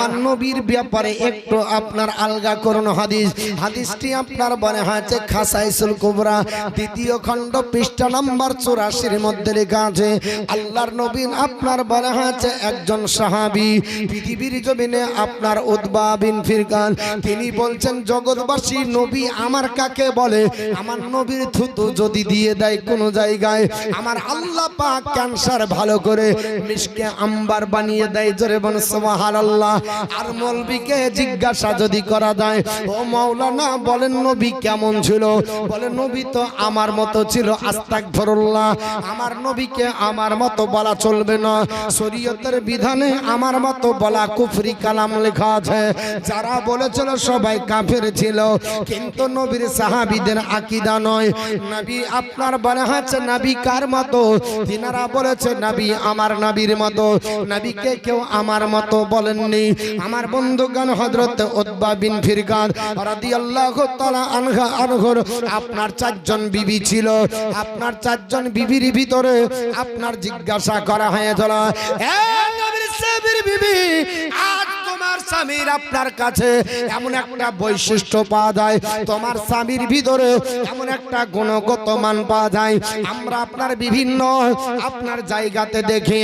আমার নবীর ব্যাপারে একটু আপনার আলগা করুন হাদিস। হাদিসটি আপনার বলে হয়েছে খাসাইসুল কুবরা। দ্বিতীয় খণ্ড পৃষ্ঠা নাম্বার চুরাশির মধ্যে লেখা আছে, আল্লাহর নবীন আপনার বলে হয়েছে একজন সাহাবি। পৃথিবীর জমিনে আপনার উদ্বা বিন ফিরকান। তিনি বলছেন, জগৎবাসী, নবী আমার কাকে বলে? আমার নবীর থুতু যদি দিয়ে দেয় কোনো জায়গায়, আমার আল্লাহ পাক ক্যান্সার ভালো করে আম্বার বানিয়ে দেয় জোরে বন সুবহান আল্লাহ আর মৌলবীকে জিজ্ঞাসা যদি করা যায়, ও মাওলানা, বলেন নবী কেমন ছিল? বলে নবী তো আমার মতো ছিল আস্তাক আস্তাগফিরুল্লাহ। আমার নবীকে আমার মতো বলা চলবে না। শরীয়তের বিধানে আমার মতো বলা কুফরি কালাম লেখা আছে। যারা বলেছিল সবাই কাফের ছিল, কিন্তু নবীর সাহাবীদের আকীদা নয়। নবী আপনার বলা হচ্ছে নবী কার মতো? তিনারা বলেছে, নবী আমার নবীর মতো। নবীকে কেউ আমার মতো বলেননি। আমার বন্ধুগণ হযরত উতবা বিন ফিরকান রাদিয়াল্লাহু তাআলা আনহা আনহর আপনার চারজন বিবি ছিল। আপনার চারজন বিবির ভিতরে আপনার জিজ্ঞাসা করা হয়েছিল, এ নবীর সাহেবের বিবি, আজ তোমার স্বামীর আপনার কাছে এমন একটা বৈশিষ্ট্য পাওয়া যায়। তোমার স্বামীর ভিতরে এমন একটা গুণগত মান পাওয়া যায়। আমরা আপনার বিভিন্ন আপনার জায়গাতে দেখি,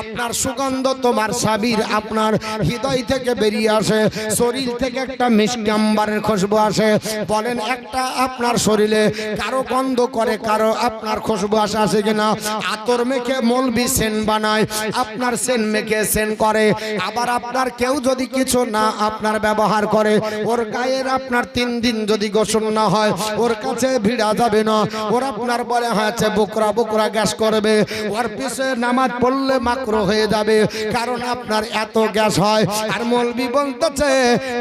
আপনার সুগন্ধ তোমার স্বামীর আপনার হৃদয় থেকে বেরিয়ে আসে, শরীর থেকে একটা মিষ্টি আম্বারের খুশবু আসে। বলেন, একটা আপনার শরীরে কারও গন্ধ করে, কারও আপনার খুশবু আসে আসে কিনা? আতর মেখে মলবি সেন বানায়, আপনার সেন মেখে সেন করে। আবার আপনার কেউ যদি কিছু না আপনার ব্যবহার করে, ওর গায়ের আপনার তিন দিন যদি গোসল না হয়, ওর কাছে ভিড়া যাবে না। ওর আপনার বলে হয়েছে, বুকরা বুকরা গ্যাস করবে। ওর পিছে নামাজ পড়লে মাকরো হয়ে যাবে, কারণ আপনার এত গ্যাস হয়। আর মলবি বলতেছে,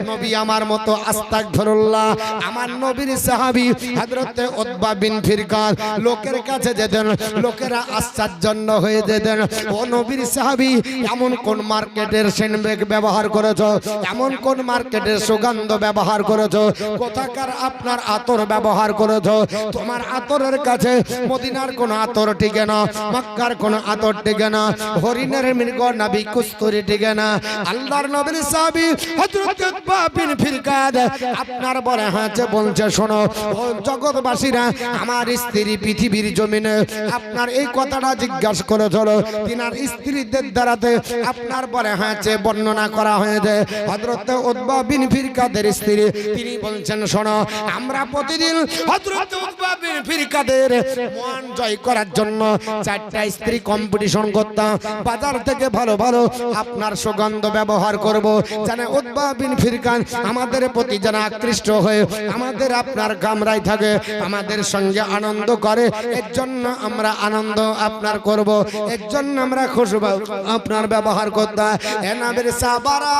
নবী আমার মতো আস্তাক ধরুল্লাহ আমার নবীর সাহাবি হযরতে উতবা বিন ফিরকান লোকের কাছে যেতেন, লোকেরা আশ্চর্যজন্য হয়ে যেতেন। ও নবীর সাহাবি এমন কোন মার্কেটের সেনবেগ ব্যবহার করেছ, এমন কোন মার্কেটের সুগন্ধ ব্যবহার করেছ, কোথাকার আপনার আতর ব্যবহার করেছ? তোমার আতরের কাছে মদিনার কোন আতর টিকে না, মক্কার কোন আতর টিকে না, হরিণের মৃগ নাবি কুস্তুরি টিকে না। আল্লাহর নবীর সাহাবী হযরত উতবা বিন ফিরকাদ আপনার বলে হাঁচে বলছে, শোনো জগৎবাসীরা, আমার স্ত্রী পৃথিবীর জমিনে আপনার এই কথাটা জিজ্ঞাসা করে চলো তিনার স্ত্রীদের দ্বারাতে আপনার বলে হাঁচে বর্ণনা করা হয়েছে। হযরত উতবা বিন ফিরকাদের স্ত্রী, তিনি বলছেন, শোনো, আমরা প্রতিদিন হযরত উতবা বিন ফিরকাদের জয় করার জন্য চারটা স্ত্রী কম্পিটিশন করতাম। বাজার থেকে ভালো ভালো আপনার সুগন্ধ ব্যবহার করব। জানে উতবা বিন ফিরকান আমাদের প্রতি যেন আকৃষ্ট হয়ে, আমাদের আপনার কামরায় থাকে, আমাদের সঙ্গে আনন্দ করে। এর জন্য আমরা আনন্দ আপনার করব, এর জন্য আমরা খুশবু আপনার ব্যবহার করতাম। এনাদের সাবারা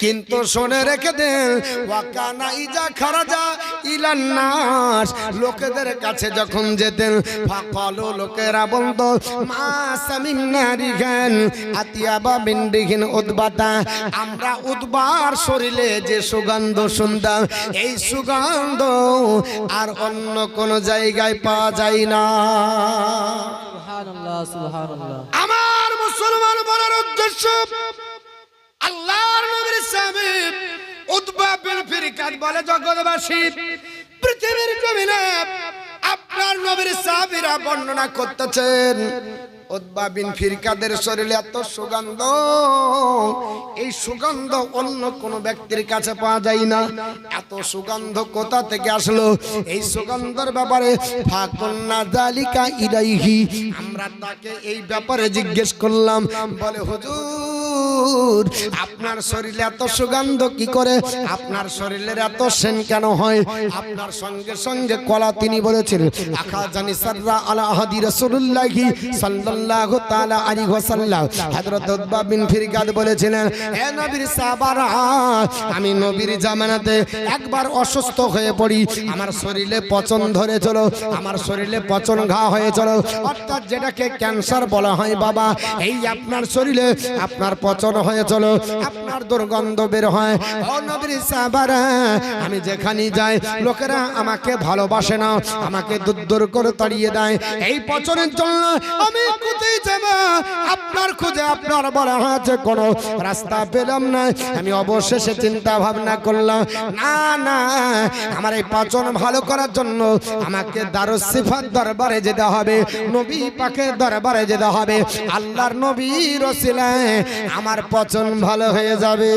কিন্তু শুনে রেখে দেন ওয়াকানা ইজা খারাজা ইলান্নাস লোকেদের কাছে যখন যেতেন ফাকালু লোকেরা বলতো মা সামিন্না রিগান আতিয়াবা বিন্দিহিন উদবাতা আমরা উদবার শরীরে যে সুগন্ধ শুনতাম এই সুগন্ধ আর অন্য কোন জায়গায় পাওয়া যায় না। সুবহানাল্লাহ সুবহানাল্লাহ। আমার মুসলমান বলার উদ্দেশ্য আল্লাহর নবীর সামনে উতবা বিন ফিরকাত বলে জগৎবাসী। পৃথিবীর জমিনে আপনার নবীর সাহাবীরা বর্ণনা করতেছেন, উতবা বিন ফিরকাদের শরীরে এত সুগন্ধ, এই সুগন্ধ অন্য কোন ব্যক্তির কাছে পাওয়া যায় না। এত সুগন্ধ কোথা থেকে আসলো? এই সুগন্ধের ব্যাপারে ফাকুন্না জালিকা ইলাইহি, আমরা তাকে এই ব্যাপারে জিজ্ঞেস করলাম, বলে, হুজুর আপনার শরীরে এত সুগন্ধ কি করে? আপনার শরীরের এত সেন কেন হয়? আপনার সঙ্গে সঙ্গে কলা তিনি বলেছিলেন আখা জানি সাররা আলা আহাদি রাসূলুল্লাহি সাল্লাল্লাহু তাআলা আলাইহি ওয়াসাল্লাম। হযরত উতবা বিন ফিরকাদ বলেছিলেন হে নবীর সাহাবারা আমি নবীর জামানাতে একবার অসুস্থ হয়ে পড়ি। আমার শরীরে পচন ধরে চলো আমার শরীরে পচন ঘা হয়ে চলো। অর্থাৎ যেটাকে ক্যান্সার বলা হয় বাবা এই আপনার শরীরে আপনার পচন হয়ে চলো। আপনার দুর্গন্ধ বের হয়। সাহাবারা, আমি যেখানে যাই, লোকেরা আমাকে ভালোবাসে না, আমাকে দূর দূর করে তাড়িয়ে দেয়। এই পচনের জন্য আমি কোথায় যাব? আপনার খুঁজে আপনার বলা হয়েছে কোনো রাস্তা পেলাম না। আমি অবশেষে চিন্তা ভাবনা করলাম, না না, আমার এই পাচন ভালো করার জন্য আমাকে দারুস সিফাত দরবারে যেতে হবে, নবী পাকের দরবারে যেতে হবে। আল্লাহর নবীর ওসিলায় আমার পচন ভালো হয়ে যাবে।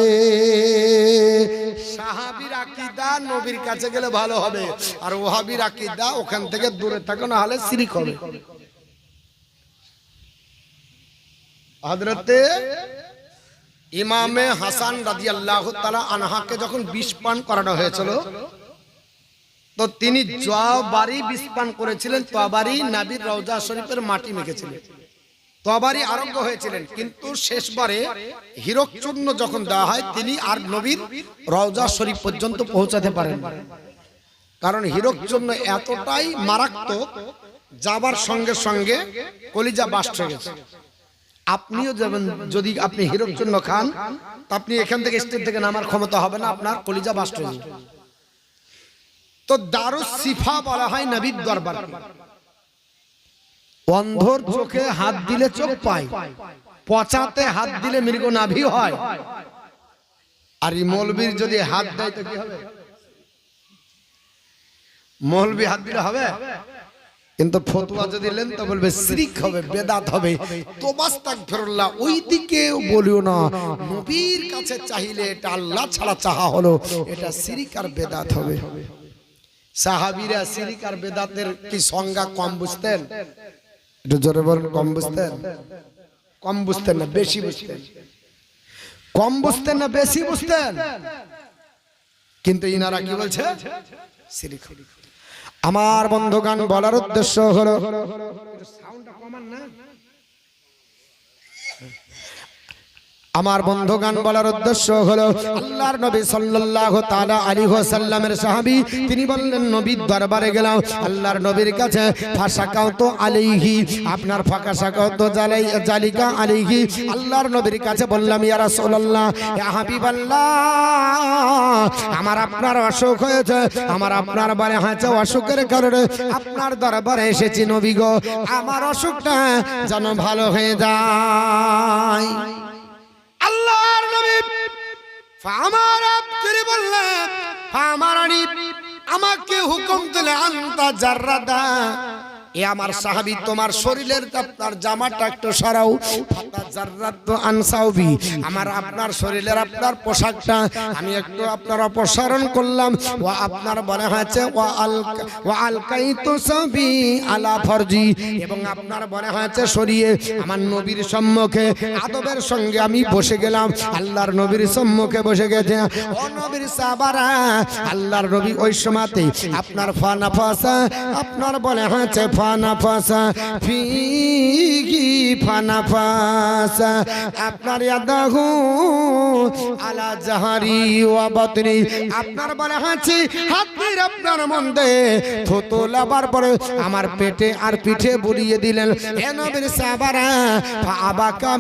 সাহাবীর আকীদা নবীর কাছে গেলে ভালো হবে। আর ওহাবির আকীদা ওখান থেকে দূরে থাকো না হলে ইমামে হাসান রাদিয়াল্লাহু তাআলা আনহাকে যখন বিষ পান করানো হয়েছিল, তো তিনি জবারি বিষ পান করেছিলেন তবারি নাবির রওজা শরীফের মাটি মেখেছিলেন। তবারি আরম্ভ হয়েছিলেন। কিন্তু শেষবারে হীরক চূর্ণ যখন দেওয়া হয়, তিনি আর নবীর রওজা শরীফ পর্যন্ত পৌঁছাতে পারেন কারণ হীরক চূর্ণ এতটাই মারাত্মক, যাবার সঙ্গে সঙ্গে কলিজা বাস্ট হয়ে গেছে। আপনিও যেমন যদি আপনি হীরক চূর্ণ খান, তা আপনি এখান থেকে স্টেজ থেকে নামার ক্ষমতা হবে না, আপনার কলিজা বাস্ট হয়ে যাবে। তো দারুস সিফা বলা হয় নবীর দরবার অন্ধর চোখে হাত দিলে চোখ পায় পচাতে হাত দিলে মৃগ নাভি হয়। আর এই মৌলবীর যদি হাত দেয় তো কি হবে? মৌলবী হাত দিলে হবে? কিন্তু ফতুয়া যদি নেন তো বলবে শিরিক হবে বেদাত হবে। তো বাস্তাক ফেরুল্লাহ ওই দিকে বলিও না। নবীর কাছে চাইলে এটা আল্লাহ ছাড়া চাহা হলো এটা শিরিক আর বেদাত হবে। সাহাবিরা শিরিক আর বেদাতের কি সংজ্ঞা কম বুঝতেন? একটু জোরে বলেন, কম বুঝতেন? কম বুঝতেন না, বেশি বুঝতেন। কম বুঝতেন না, বেশি বুঝতেন। কিন্তু ইনারা কি বলছে? আমার বন্ধুগান বলার উদ্দেশ্য হলো আমার বন্ধুগান বলার উদ্দেশ্য হলো, আল্লাহর নবী সাল্লাল্লাহু তাআলা আলাইহি ওয়াসাল্লামের সাহাবী, তিনি বললেন, নবীর দরবারে গেলাম, আল্লাহর নবীর কাছে ফাসাকাও তো আলাইহি, আপনার ফাঁকা সাকাও তো জালাই, জালিকা আলাইহি। আল্লাহর নবীর কাছে বললাম, ইয়া রাসূলুল্লাহ ইয়া হাবিবাল্লাহ, আমার আপনার অসুখ হয়েছে, আমার আপনার বারে হয়েছে অসুখের কারণে আপনার দরবারে এসেছি নবী গো, আমার অসুখটা যেন ভালো হয়ে যায়। আল্লাহর নবী। আমার তিনি বললেন আমার আমাকে হুকুম দিলে আন্তা জাররাদা। এ আমার সাহাবি তোমার শরীরের আপনার জামাটা একটু সরাও। আনসাউবি। আমার আপনার শরীরের আপনার পোশাকটা আমি একটু আপনার অপসারণ করলাম। ও আপনার বলে হয়েছে ও আল ও আলকাই তো সবই আলা ফরজি। এবং আপনার বলে হয়েছে সরিয়ে আমার নবীর সম্মুখে আদবের সঙ্গে আমি বসে গেলাম। আল্লাহর নবীর সম্মুখে বসে গেছে। ও নবীর সাবারা আল্লাহর নবী ওই সময়তে আপনার ফানা ফাসা আপনার বলে হয়েছে ফাসা ফিগি ফানা ফাসা আপনার ইয়াদাহু আলা জাহারি ওয়া বাতনি। আপনার বলে হয়েছে, হাতের আপনার মন্দে পরে আমার পেটে আর পিঠে বুলিয়ে দিলেন। এ নবীর সাহাবারা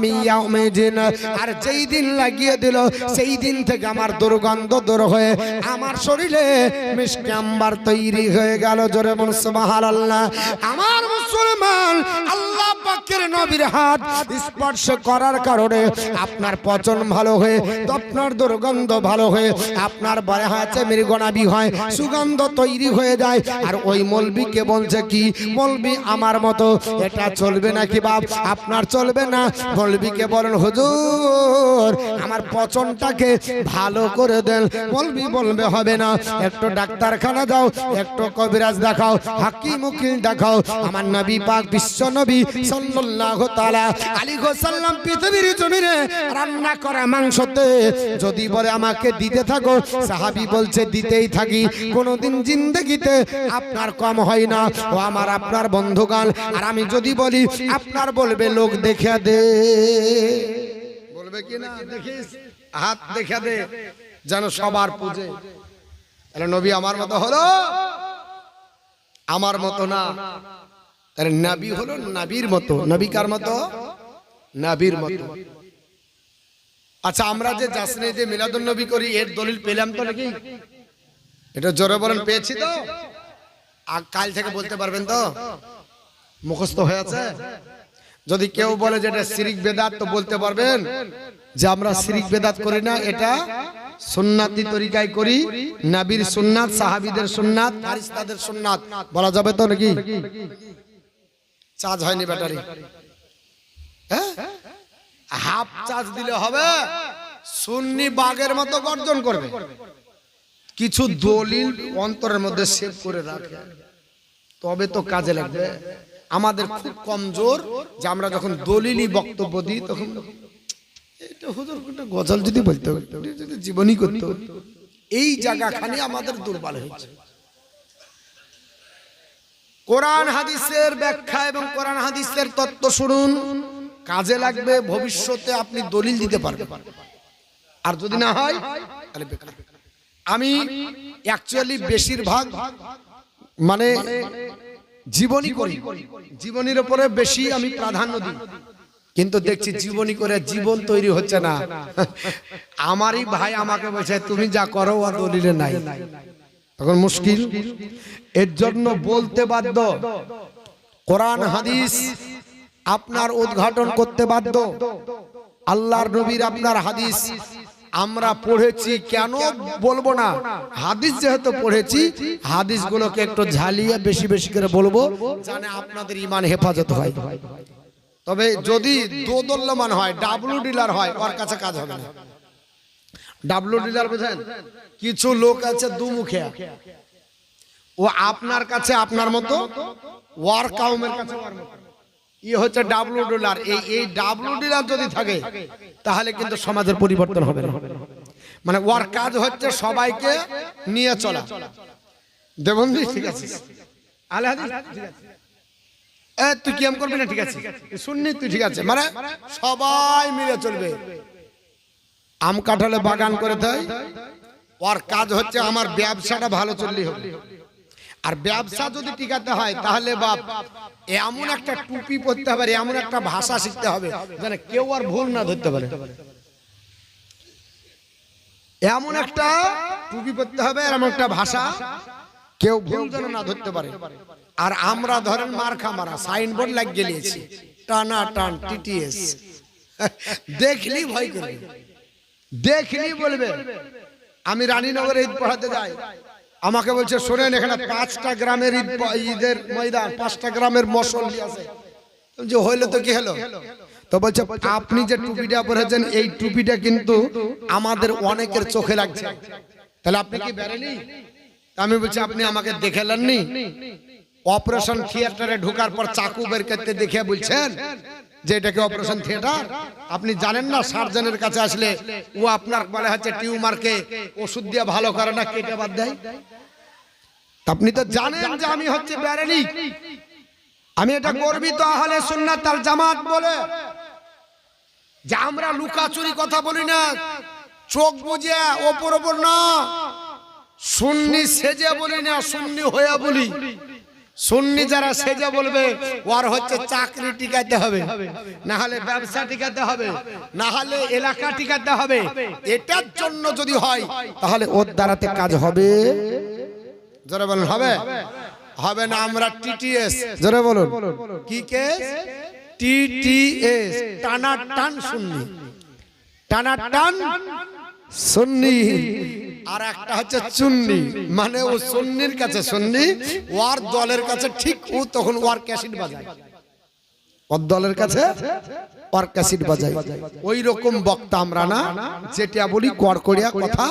মিয়াউমিদিন আর যেই দিন লাগিয়ে দিল, সেই দিন থেকে আমার দুর্গন্ধ দূর হয়ে আমার শরীরে মিষ্টি আম্বার তৈরি হয়ে গেল। জোরে বল সুবহানাল্লাহ। আমার মুসলমান, আল্লাহ পাকের নবীর হাত স্পর্শ করার কারণে আপনার পচন ভালো হয়ে, আপনার দুর্গন্ধ ভালো হয়ে, আপনার বলে হয়েছে মৃগনাবি হয়, সুগন্ধ তৈরি হয়ে যায়। আর ওই মলবিকে বলছে কি, মলবি আমার মতো, এটা চলবে নাকি বাপ? আপনার চলবে না। মলবিকে বলেন, হুজুর, আমার পচনটাকে ভালো করে দেন। মলবি বলবে, হবে না। একটু ডাক্তারখানা যাও, একটু কবিরাজ দেখাও হাকিম উকিল দেখাও আমার নবী পাক বিশ্ব নবী সাল্লাল্লাহু তাআলা আলাইহি ওয়াসাল্লাম পৃথিবীর জমিনে রান্না করা মাংসতে যদি বলে আমাকে দিতে থাকো সাহাবী বলছে দিতেই থাকি। কোনোদিন জিন্দেগিতে আপনার কম হয় না। ও আমার আপনার বন্ধুগান। আর আমি যদি বলি আপনার বলবে লোক দেখে দে। বলবে কি না? দেখিস? হাত দেখে দে। যেন সবার পুজে। তাহলে নবী আমার মতো হলো? আমার মতো না। তাহলে নাবি হলো নাবির মতো। নবী কার মতো? নাবির মতো। আচ্ছা আমরা যে জাসনে যে মিলাদুন নবী করি, এর দলিল পেলাম তো নাকি? এটা জোরে বলেন, পেয়েছি তো? আর কাল থেকে বলতে পারবেন তো? মুখস্থ হয়ে আছে? যদি কেউ বলে যে এটা সিরিক বেদাত, তো বলতে পারবেন যে আমরা সিরিক বেদাত করি না, এটা সুন্নাতি তরিকায় করি, নাবির সুন্নাত, সাহাবিদের সুন্নাত ফারিস্তাদের সুন্নাত। বলা যাবে তো নাকি? চার্জ হয়নি ব্যাটারি। হ্যাঁ? হাফ চার্জ দিলে হবে, সুন্নি বাগের মতো গর্জন করবে। কিছু দলিল অন্তরের মধ্যে সেভ করে রাখে। তবে তো কাজে লাগবে। আমাদের খুব কমজোর যে আমরা যখন দলিলই বক্তব্য দিই, তখন গজল যদি বলতে যদি করতে, এই জায়গাখানে আমাদের দুর্বল হয়েছে। কোরআন হাদিসের ব্যাখ্যা এবং কোরআন হাদিসের তত্ত্ব শুনুন, কাজে লাগবে ভবিষ্যতে আপনি দলিল দিতে পারবেন। আর যদি না হয়, তাহলে বেকার। আমি অ্যাকচুয়ালি বেশিরভাগ মানে জীবনী করি। জীবনীর উপরে বেশি আমি প্রাধান্য দিই। কিন্তু দেখছি জীবনী করে জীবন তৈরি হচ্ছে না। আমারই ভাই আমাকে বলছে তুমি যা করো আর দলিলে নাই। তখন মুশকিল। এর জন্য বলতে বাধ্য। কোরআন হাদিস আপনার উদ্ঘাটন করতে বাধ্য। আল্লাহর নবীর আপনার হাদিস আমরা পড়েছি কেন বলব না? হাদিস যেহেতু পড়েছি হাদিসগুলোকে একটু ঝালিয়ে বেশি বেশি করে বলব জানে আপনাদের ইমান হেফাজত হয়। তবে যদি দোদল্যমান হয় ডাবলু ডিলার হয় ওর কাছে কাজ হবে না। ডাবলু ডিলার বোঝেন কিছু লোক আছে দুমুখে। ও আপনার কাছে আপনার মতো? ওয়ার কাউমের কাছে ওয়ার ই হচ্ছে ডাবলু ডিলার এই এই ডাবলু ডিলার যদি থাকে তাহলে কিন্তু সমাজের পরিবর্তন হবে না। মানে ওর কাজ হচ্ছে সবাইকে নিয়ে চলা। দেবন্দি ঠিক আছে। আলে ঠিক আছে তুই কি করবি না? ঠিক আছে। শুননি তুই ঠিক আছে। মানে সবাই মিলে চলবে। আম কাঁঠালে বাগান করে দেয়। ওর কাজ হচ্ছে আমার ব্যবসাটা ভালো চললেই হবে আর ব্যবসা যদি টিকাতে হয়, তাহলে বাপ এমন একটা টুপি পরতে হবে এমন একটা ভাষা শিখতে হবে, যেন কেউ আর ভুল না ধরতে পারে। এমন একটা টুপি পরতে হবে এমন একটা ভাষা, কেউ ভুল যেন না ধরতে পারে। আর আমরা ধরেন মার্খা মারা সাইনবোর্ড লাগিয়ে নিয়েছি। টানা টান টিটিএস দেখলি ভয় করবে দেখলি বলবে। আমি রানীনগরে ঈদ পড়াতে যাই। আমাকে বলছে, শোনেন, এখানে পাঁচটা গ্রামের ঈদ ঈদের ময়দান, পাঁচটা গ্রামের মশল্লি আছে যে হইল তো কি হলো? তো বলছে, আপনি যে টুপিটা পরেছেন, এই টুপিটা কিন্তু আমাদের অনেকের চোখে লাগছে। তাহলে আপনি কি বেরেনি আমি বলছি, আপনি আমাকে দেখে নেননি? অপারেশন থিয়েটারে ঢোকার পর চাকু বের করতে দেখে বলছেন যে এটাকে অপারেশন থিয়েটার আপনি জানেন না সার্জনের কাছে আসলে ও আপনার বলে হচ্ছে টিউমারকে ওষুধ দিয়ে ভালো করে না কেটে বাদ দেয়? আপনি তো জানেন যে আমি হচ্ছে ব্যারেলি আমি এটা গর্বিত আহলে সুন্নাত তার জামাত বলে। যে আমরা লুকাচুরি কথা বলি না চোখ বুঝে ওপর ওপর না। সুন্নি সেজে বলি না সুন্নি হয়ে বলি। সুন্নি যারা সেজে বলবে ওর হচ্ছে চাকরি টিকাতে হবে। না হলে ব্যবসা টিকাতে হবে। না হলে এলাকা টিকাতে হবে। এটার জন্য যদি হয় তাহলে ওর দ্বারাতে কাজ হবে। জোরে বলুন হবে? হবে না আমরা টিটিএস জোরে বলুন। কি কেস টিটিএস টানা টান সুন্নি। টানা টান সুন্নি। আর একটা হচ্ছে চুন্নি মানে ও সুন্নির কাছে সুন্নি, ওয়ার দলের কাছে ঠিক ও তখন ওয়ার ক্যাসিড বাজায়। ওর দলের কাছে ওর ক্যাসিড বাজায়। ওই রকম বক্তা আমরা না, যেটা বলি কড়কড়িয়া কথা,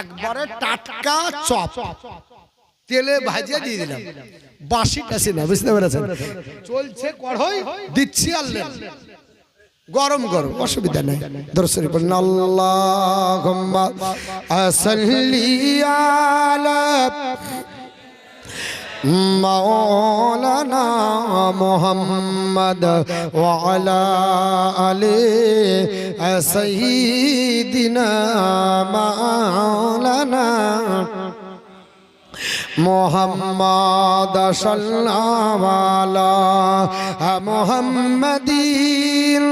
একবারে টাটকা চপ। তেলে ভাজিয়ে দিয়ে দিলাম। বাসি টাসি না, বুঝতে পেরেছেন? চলছে কড়াই দিচ্ছি আল্লাহ। গরম গরম, অসুবিধা নেই। দর্শনী বলেন মৌলানা মোহাম্মদ ওয়ালা আলে সঈদিনা মৌলানা মোহাম্মদ সাল্লাহ মোহাম্মদীন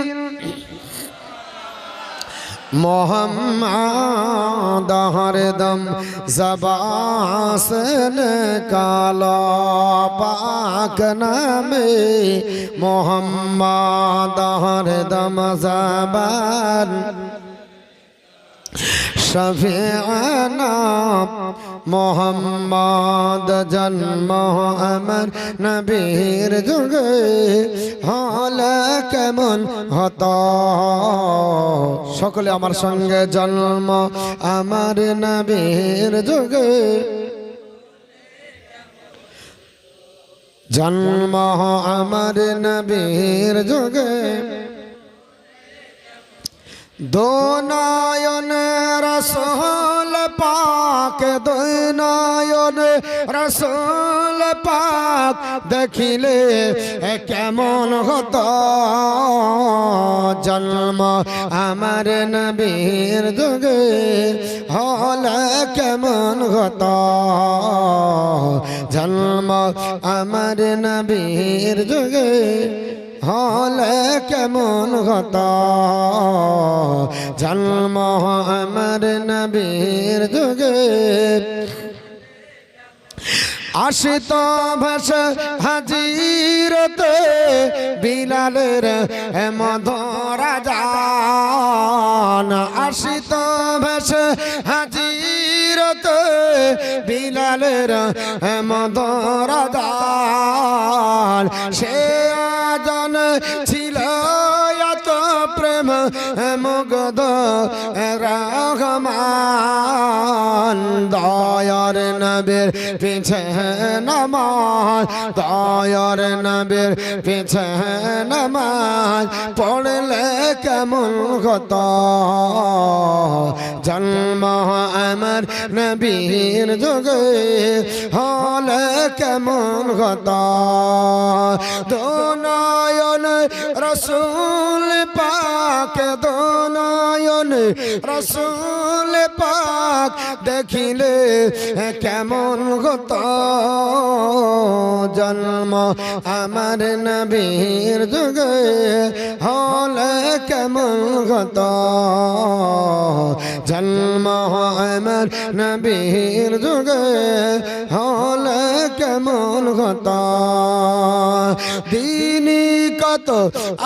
মোহাম্মদ হরদম জবাসন কালো পাক নামে মোহাম্মদ হরদম জবান শফিয়ানা মোহাম্মদ জন্ম আমার নবীর যুগে হলে কেমন হত? সকলে আমার সঙ্গে জন্ম আমার নবীর যুগে। জন্ম আমার নবীর যুগে। দোনায়ন রসুল পাক, দোনায়ন রসুল পাক, দেখিলে কেমন হতো? জন্ম আমার নবীর যুগে হল কেমন হতো? জন্ম আমার নবীর যুগে হলে কেমন হত জন্ম আমার নবীর যুগে। আসিত ভাষ হাজিরতে বিলালের মধরা জান আশিত ভাষ হাজিরতে বিলালের মধরা জান সে দয়ার নবের পিছে নমাজ, দয়ার নবের পিছে নমাজ পড়লে কেমন হত? জন্ম আমার নবীর যুগে হলে কেমন হত? দোনায়ন রসুল পাক, দোনায়ন রসুল পাক দেখিলে কেমন হত জন্ম? আমার নবীর যুগে হলে কেমন হত জন্ম? আমার নবীর যুগে হলে কেমন হত দিনী কত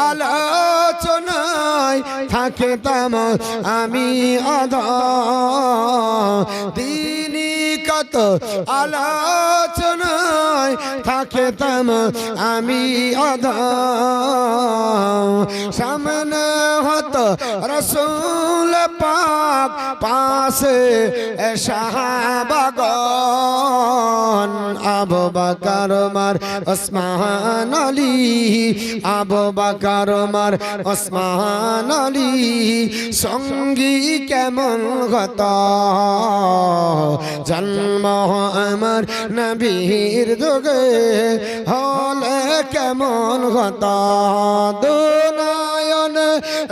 আলোচনায় থাকে তাম আমি অধ দিনী কত আলোচনায় থাকে তাম, আমি অধ সামনে হত রসুল পাক, পাশে শাহবাগন। আবু বাকার মার ওসমান আলী। আবু বাকার মার ওসমান আলী। সঙ্গী কেমন গত জন্ম আমার নবীর যুগে। হলে কেমন গত দুনায়ন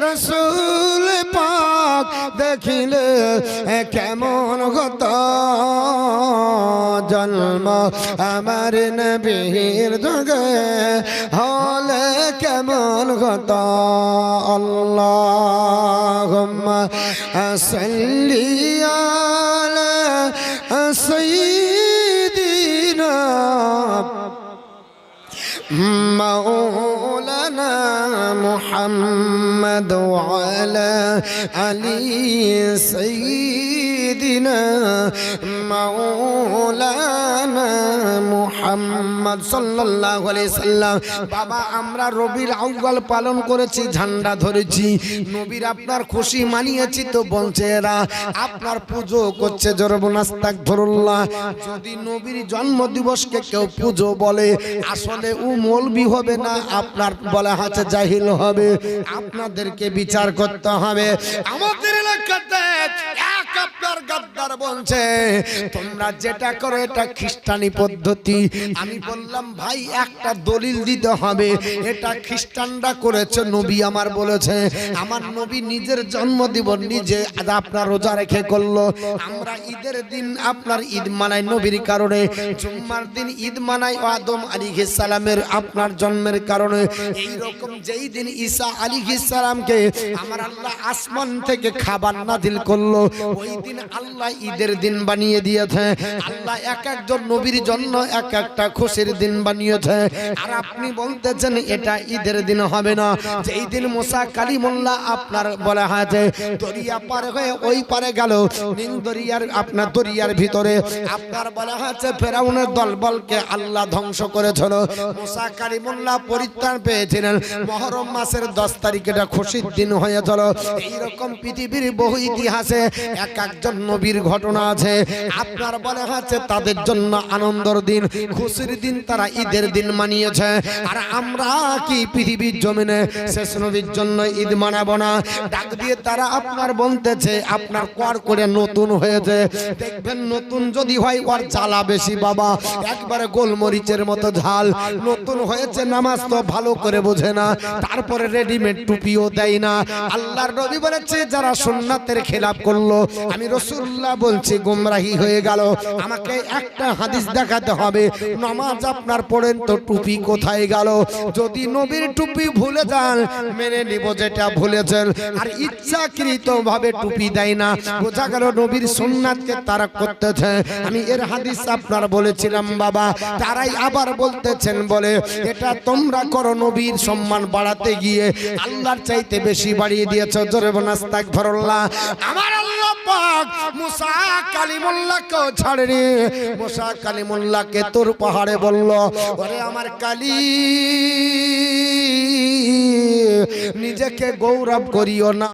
রসুল পাক দেখিলে কেমন গত জন্ম আমার নবীর যুগে হলে কেমন গত আল্লাহ সাল্লি مولانا محمد وعلى علي سيدنا مولانا মুহাম্মদ সাল্লাল্লাহু আলাইহি সাল্লাম। বাবা, আমরা রবির আউয়াল পালন করেছি, ঝান্ডা ধরেছি। নবীর আপনার খুশি মানিয়েছি তো বলছে এরা। আপনার পুজো করছে জরবুন আস্তাগফিরুল্লাহ যদি নবীর জন্ম দিবসকে কেউ পুজো বলে, আসলে ও মৌলবি হবে না, আপনার বলা হাতে জাহিল হবে। আপনাদেরকে বিচার করতে হবে। আমাদের এলাকাতে আপনার গাদ্দার বলছে, তোমরা যেটা করো এটা খ্রিস্টানি পদ্ধতি। আমি বললাম, ভাই, একটা দলিল দিতে হবে। এটা খ্রিস্টানরা করেছে, নবী আমার বলেছে। আমার নবী নিজের জন্মদিবস নিজে আপনার রোজা রেখে করল। আমরা ঈদের দিন আপনার ঈদ মানাই নবীর কারণে। জুম্মার দিন ঈদ মানাই আদম আলী সালামের আপনার জন্মের কারণে। এই রকম যেই দিন ঈসা আলী সালামকে আমার আল্লাহ আসমান থেকে খাবার নাজিল করল ওই দিন আল্লাহ ঈদের দিন বানিয়ে দিয়েছে। আল্লাহ এক একজন নবীর জন্য এক একটা খুশির দিন বানিয়েছে। আর আপনি বলতেছেন এটা ঈদের দিন হবে না। যেই দিন মোসা কালিমুল্লাহ আপনার বলা হয়েছে দরিয়া পার হয়ে ওই পারে গেল নীল দরিয়ার আপনার দরিয়ার ভিতরে। আপনার বলা হয়েছে ফেরাউনের দলবলকে আল্লাহ ধ্বংস করেছিল। মোসা কালিমুল্লাহ পরিত্রাণ পেয়েছিলেন। মহরম মাসের দশ তারিখ এটা খুশির দিন হয়েছিল এইরকম পৃথিবীর বহু ইতিহাসে এক একজন নবীর ঘটনা আছে। আপনার বলা হচ্ছে তাদের জন্য আনন্দর দিন, খুশির দিন তারা ঈদের দিন মানিয়েছে। আর আমরা কি পৃথিবীর জমিনে শেষ নবীর জন্য ঈদ মানাবো না? ডাক দিয়ে তারা আপনার বলতেছে, আপনার কর করে নতুন হয়েছে। দেখবেন নতুন যদি হয়, ওর জ্বালা বেশি বাবা। একবারে গোলমরিচের মতো ঝাল। নতুন হয়েছে, নামাজ তো ভালো করে বোঝে না। তারপরে রেডিমেড টুপিও দেয় না। আল্লাহর নবী বলেছে, যারা সুন্নাতের খেলাপ করল আমি রসুল্লাহ বলছি, গুমরাহি হয়ে গেল। আমাকে একটা হাদিস দেখাতে হবে। নামাজ আপনার পড়েন তো টুপি কোথায় গেল? যদি নবীর টুপি ভুলে যান, মেনে নিব যেটা ভুলেছেন। আর ইচ্ছাকৃত ভাবে টুপি দেয় না। বোঝা গেল নবীর সুন্নাতকে তারা করতেছে। আমি এর হাদিস আপনার বলেছিলাম, বাবা। তারাই আবার বলতেছেন, বলে, এটা তোমরা করো নবীর সম্মান বাড়াতে গিয়ে। আল্লাহর চাইতে বেশি বাড়িয়ে দিয়েছ। জোরে বনাস্তাক ভরল্লাহ আমার আল্লাহ পাক, মুসা কালিমুল্লাহকে ছাড়েনি। মুসা কালিমুল্লাহকে তোর পাহাড়ে বলল, ওরে আমার কালি, নিজেকে গৌরব করিও না।